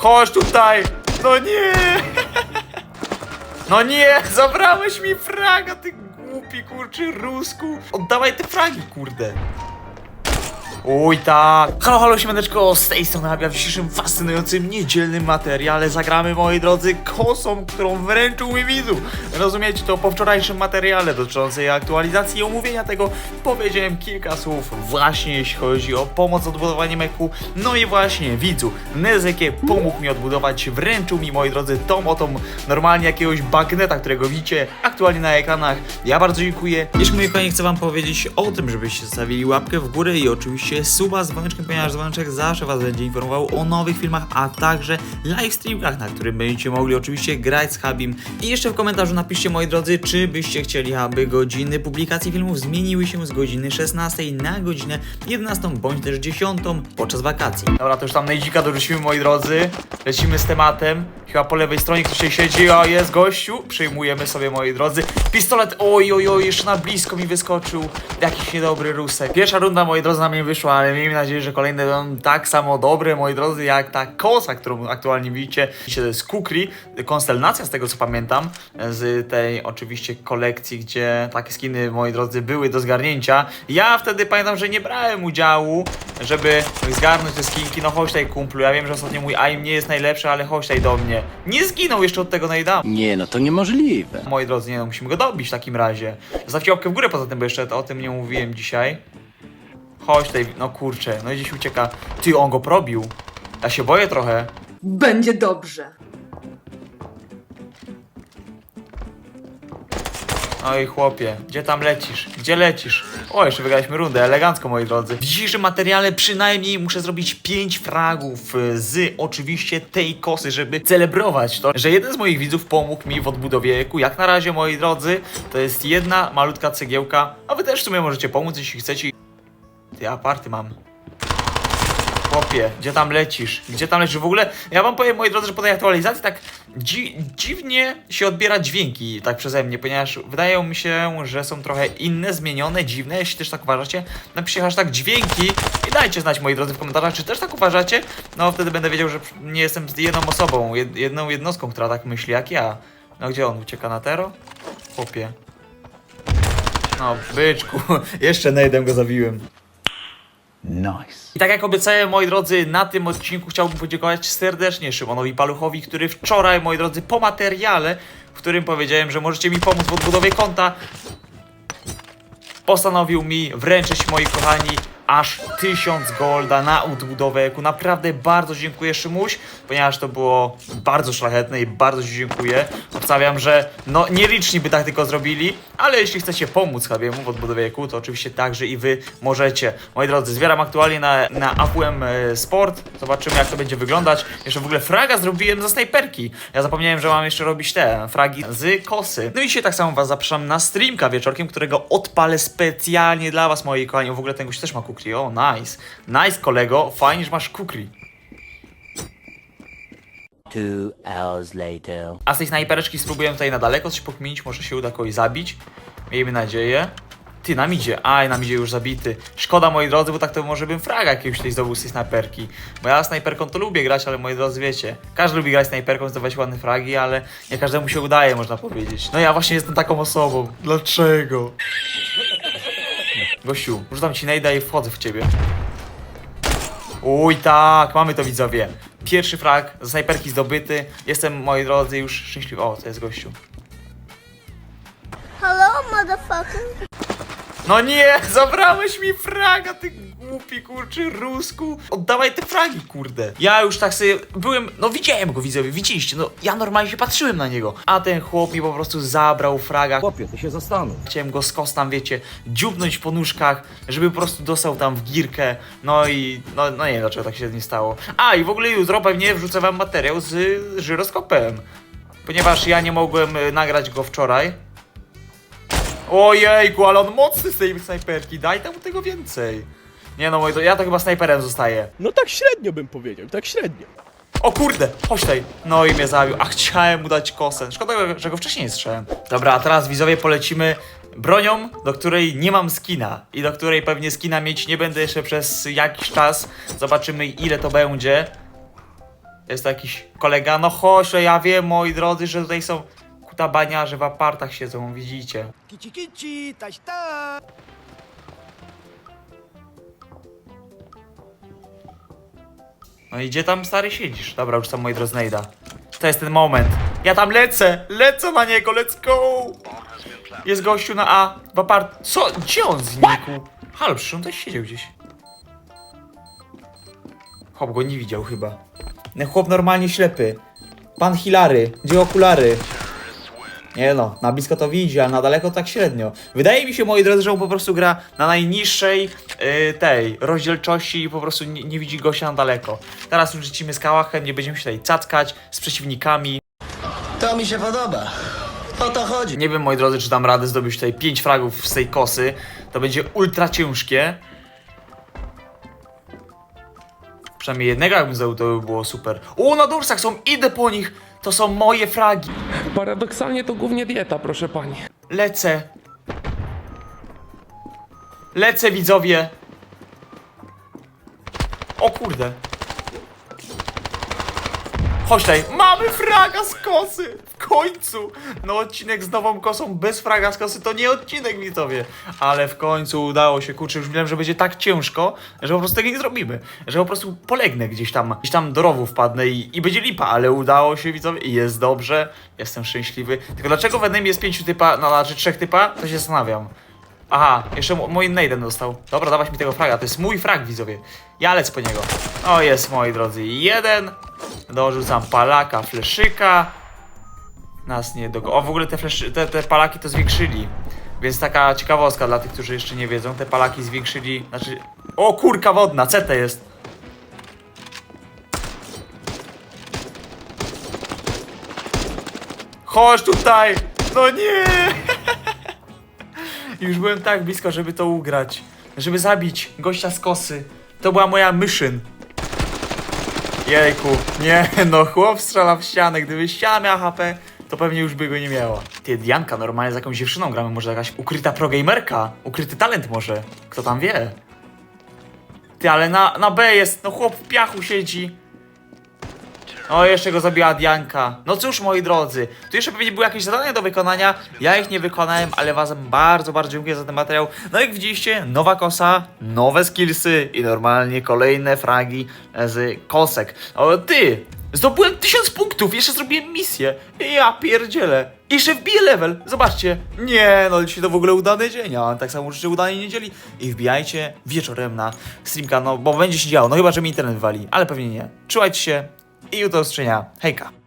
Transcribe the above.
Chodź tutaj! No nie! No nie! Zabrałeś mi fraga, ty głupi kurczy rusku! Oddawaj te fragi, kurde! Oj tak! Halo, halo, siemaneczko, z tej strony Abia w dzisiejszym fascynującym, niedzielnym materiale zagramy, moi drodzy, kosą, którą wręczył mi widzów. Rozumiecie, to po wczorajszym materiale dotyczącej aktualizacji i omówienia tego powiedziałem kilka słów właśnie jeśli chodzi o pomoc w odbudowaniu meku. No i właśnie, widzu, Nezekie pomógł mi odbudować, wręczył mi, moi drodzy, tą oto normalnie jakiegoś bagneta, którego widzicie aktualnie na ekranach. Ja bardzo dziękuję. Jeszcze mój kochani, chcę wam powiedzieć o tym, żebyście zostawili łapkę w górę i oczywiście suba z dzwoneczkiem, ponieważ dzwoneczek zawsze was będzie informował o nowych filmach, a także live streamach, na którym będziecie mogli oczywiście grać z Habim. I jeszcze w komentarzu napiszcie, moi drodzy, czy byście chcieli, aby godziny publikacji filmów zmieniły się z godziny 16 na godzinę 11 bądź też 10 podczas wakacji. Dobra, to już tam najdzika dorzucimy, moi drodzy. Lecimy z tematem. Chyba po lewej stronie ktoś tutaj siedzi, a jest gościu. Przyjmujemy sobie, moi drodzy. Pistolet, oj, oj, oj, jeszcze na blisko mi wyskoczył. Jakiś niedobry rusek. Pierwsza runda, moi drodzy, na mnie wyszła, ale miejmy nadzieję, że kolejne będą tak samo dobre, moi drodzy, jak ta kosa, którą aktualnie widzicie. To jest Kukri, konstelnacja z tego, co pamiętam, z tej oczywiście kolekcji, gdzie takie skiny, moi drodzy, były do zgarnięcia. Ja wtedy pamiętam, że nie brałem udziału, żeby zgarnąć te skinki. No chodź tutaj, kumplu, ja wiem, że ostatnio mój aim nie jest najlepszy, ale chodź tutaj do mnie. Nie zginął jeszcze od tego najda. Nie, no to niemożliwe. Moi drodzy, nie no, musimy go dobić w takim razie. Zostawcie łapkę w górę poza tym, bo jeszcze o tym nie mówiłem dzisiaj. Chodź tutaj, no kurczę, no i gdzieś ucieka. Ty, on go probił. Ja się boję trochę. Będzie dobrze. Oj chłopie, gdzie tam lecisz? Gdzie lecisz? O, jeszcze wygraliśmy rundę, elegancko moi drodzy. W dzisiejszym materiale przynajmniej muszę zrobić 5 fragów y, z oczywiście tej kosy, żeby celebrować to, że jeden z moich widzów pomógł mi w odbudowie eku. Jak na razie moi drodzy, to jest jedna malutka cegiełka, a wy też w sumie możecie pomóc, jeśli chcecie. Ty aparty mam. Chłopie, gdzie tam lecisz? Gdzie tam lecisz? W ogóle, ja wam powiem, moi drodzy, że po tej aktualizacji tak dzi dziwnie się odbiera dźwięki tak przeze mnie, ponieważ wydaje mi się, że są trochę inne, zmienione, dziwne, jeśli też tak uważacie. Napiszcie hashtag dźwięki i dajcie znać, moi drodzy, w komentarzach, czy też tak uważacie. No, wtedy będę wiedział, że nie jestem jedną osobą, jed jedną jednostką, która tak myśli jak ja. No, gdzie on? Ucieka na tero? Chłopie. No, byczku, jeszcze najdem go zabiłem. Nice. I tak jak obiecałem, moi drodzy, na tym odcinku chciałbym podziękować serdecznie Szymonowi Paluchowi, który wczoraj, moi drodzy, po materiale, w którym powiedziałem, że możecie mi pomóc w odbudowie konta, postanowił mi wręczyć, moi kochani, aż 1000 golda na odbudowę eku. Naprawdę bardzo dziękuję Szymuś, ponieważ to było bardzo szlachetne i bardzo Ci dziękuję. Obstawiam, że no nieliczni by tak tylko zrobili, ale jeśli chcecie pomóc Habiemu w odbudowie eku, to oczywiście także i Wy możecie. Moi drodzy, zbieram aktualnie na, na AWM e, Sport. Zobaczymy jak to będzie wyglądać. Jeszcze w ogóle fraga zrobiłem za snajperki. Ja zapomniałem, że mam jeszcze robić te fragi z kosy. No i dzisiaj tak samo Was zapraszam na streamka wieczorkiem, którego odpalę specjalnie dla Was, moi kochani. W ogóle ten gość też ma kukri. O, nice. Nice, kolego. Fajnie, że masz kukri. Two hours later. A z tej snajpereczki spróbuję tutaj na daleko coś pokminić, może się uda kogoś zabić. Miejmy nadzieję. Ty, nam idzie. Aj, nam idzie już zabity. Szkoda, moi drodzy, bo tak to może bym fraga jakiegoś tutaj zdobył z tej snajperki. Bo ja snajperką to lubię grać, ale moi drodzy, wiecie. Każdy lubi grać snajperką, zdobywać ładne fragi, ale nie każdemu się udaje, można powiedzieć. No ja właśnie jestem taką osobą. Dlaczego? Gościu, rzucam ci najda i wchodzę w ciebie. Uj, tak, mamy to widzowie. Pierwszy frag, ze snajperki zdobyty. Jestem, moi drodzy, już szczęśliwy. O, to jest gościu. Hello, motherfucker. No nie, zabrałeś mi fraga, ty głupi kurczy rusku. Oddawaj te fragi, kurde. Ja już tak sobie byłem, no widziałem go widzowie, widzieliście, no ja normalnie się patrzyłem na niego. A ten chłop mi po prostu zabrał fraga. Chłopie, ty się zastanów. Chciałem go skos tam, wiecie, dziubnąć po nóżkach, żeby po prostu dostał tam w girkę. No i, no, no nie wiem dlaczego tak się nie stało. A i w ogóle jutro pewnie wrzucę wam materiał z żyroskopem. Ponieważ ja nie mogłem y, nagrać go wczoraj. Ojejku, ale on mocny z tej snajperki, daj tam tego więcej. Nie no, moi to ja to chyba snajperem zostaję. No tak średnio bym powiedział, tak średnio. O kurde, chodź tutaj. No i mnie zabił. A chciałem mu dać kosę. Szkoda, że go wcześniej nie strzałem. Dobra, a teraz widzowie polecimy bronią, do której nie mam skina i do której pewnie skina mieć nie będę jeszcze przez jakiś czas. Zobaczymy ile to będzie. Jest to jakiś kolega, no chodź, ja wiem, moi drodzy, że tutaj są kutabaniarze w apartach siedzą, widzicie. Kici kici, taś ta. No i gdzie tam stary siedzisz? Dobra, już tam moi drodzy znajda. To jest ten moment. Ja tam lecę! Lecę na niego, let's go! Jest gościu na A, w apart... Co? Gdzie on znikł? Halo, przecież on też siedział gdzieś. Chłop go nie widział chyba. No chłop normalnie ślepy. Pan Hilary, gdzie okulary? Nie no, na blisko to widzi, a na daleko tak średnio. Wydaje mi się, moi drodzy, że on po prostu gra na najniższej yy, tej rozdzielczości i po prostu nie, nie widzi gościa na daleko. Teraz już rzucimy z kałachem, nie będziemy się tutaj cackać z przeciwnikami. To mi się podoba. O to chodzi. Nie wiem, moi drodzy, czy dam radę zdobyć tutaj 5 fragów z tej kosy. To będzie ultra ciężkie. Przynajmniej jednego jakbym zdobył, to by było super. O, na dursach są, idę po nich! To są moje fragi. Paradoksalnie to głównie dieta, proszę pani. Lecę. Lecę, widzowie. O kurde. Chodź. Mamy fraga z kosy. W końcu. No odcinek z nową kosą bez fraga z kosy to nie odcinek, widzowie. Ale w końcu udało się. Kurczę, już myślałem, że będzie tak ciężko, że po prostu tego nie zrobimy. Że po prostu polegnę gdzieś tam. Gdzieś tam do rowu wpadnę i, i będzie lipa. Ale udało się, widzowie. I jest dobrze. Jestem szczęśliwy. Tylko dlaczego w jednym jest pięciu typa, no znaczy trzech typa? To się zastanawiam. Aha, jeszcze mój Naden dostał. Dobra, dawać mi tego fraga. To jest mój frag, widzowie. Ja lecę po niego. O, jest, moi drodzy. Jeden. Dorzucam palaka, fleszyka. Nas nie dogo... O, w ogóle te, fleszy, te, te palaki to zwiększyli. Więc taka ciekawostka dla tych, którzy jeszcze nie wiedzą. Te palaki zwiększyli... Znaczy... O, kurka wodna, CT jest. Chodź tutaj! No nie! Już byłem tak blisko, żeby to ugrać. Żeby zabić gościa z kosy. To była moja mission. Jejku, nie no, chłop strzela w ścianę. Gdyby ściana miała HP, to pewnie już by go nie miała. Ty, Dianka, normalnie z jakąś dziewczyną gramy. Może jakaś ukryta progamerka? Ukryty talent może? Kto tam wie? Ty, ale na, na B jest, no chłop w piachu siedzi. O, jeszcze go zabiła Dianka. No cóż, moi drodzy, tu jeszcze pewnie były jakieś zadania do wykonania. Ja ich nie wykonałem, ale was bardzo, bardzo dziękuję za ten materiał. No jak widzieliście, nowa kosa, nowe skillsy i normalnie kolejne fragi z kosek. O, ty! Zdobyłem 1000 punktów, jeszcze zrobiłem misję. Ja pierdzielę. Jeszcze wbiję level. Zobaczcie. Nie, no dzisiaj to w ogóle udany dzień. A tak samo życzę udanej niedzieli. I wbijajcie wieczorem na streamka, no bo będzie się działo. No chyba, że mi internet wywali, ale pewnie nie. Trzymajcie się i do usłyszenia. Hejka.